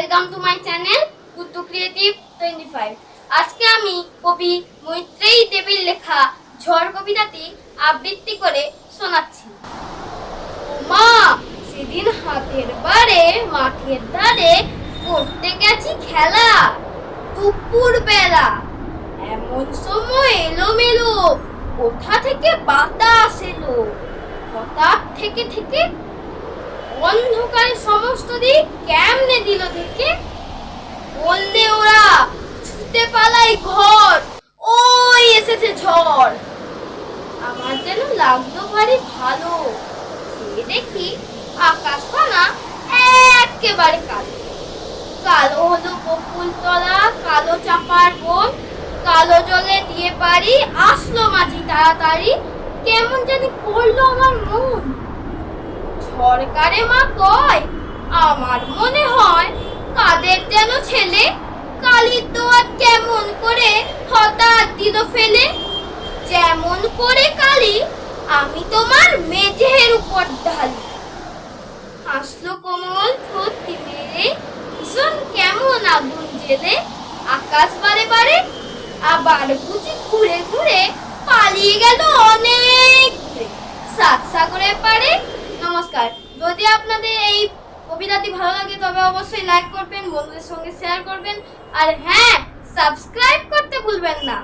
Welcome to my channel Kuttu creative twenty five আজকে আমি কবি মৈত্রেয়ী দেবীর লেখা ঝড় কবিতাটি আবৃত্তি করে শোনাচ্ছি। মা, সেদিন হাতের বারে, মাঠের ধারে করতে গেছি খেলা, দুপুর বেলা। এমন সময় এলোমেলো, কোথা থেকে বাতাস এলো? হঠাৎ থেকে থেকে অন্ধকারে সমস্ত দিক ঝড় আমার যেন লাগল ভারী ভালো। দেখি আকাশখানা একেবারে কালো। কালো হলো বকুল তলা, কালো চাপার বন কালো জলে দিয়ে পারি আসলো মাঝি তাড়াতাড়ি। কেমন জানি করল আমার মন। সরকারে মা কয়, আমার মনে হয় করে কালি, আমি তোমার মেঝের উপর ঢালি। হাসলো কোমল ঠোঁটটি মেরে ভীষণ কেমন আগুন জেলে। আকাশ বারে বারে আবার বুঝি ঘুরে ঘুরে পালিয়ে গেল অনেক সাত সাগরের পারে নমস্কার। যদি আপনাদের এই কবিতাটি ভালো লাগে, তবে অবশ্যই লাইক করবেন, বন্ধুদের সঙ্গে শেয়ার করবেন। আর হ্যাঁ সাবস্ক্রাইব করতে ভুলবেন না।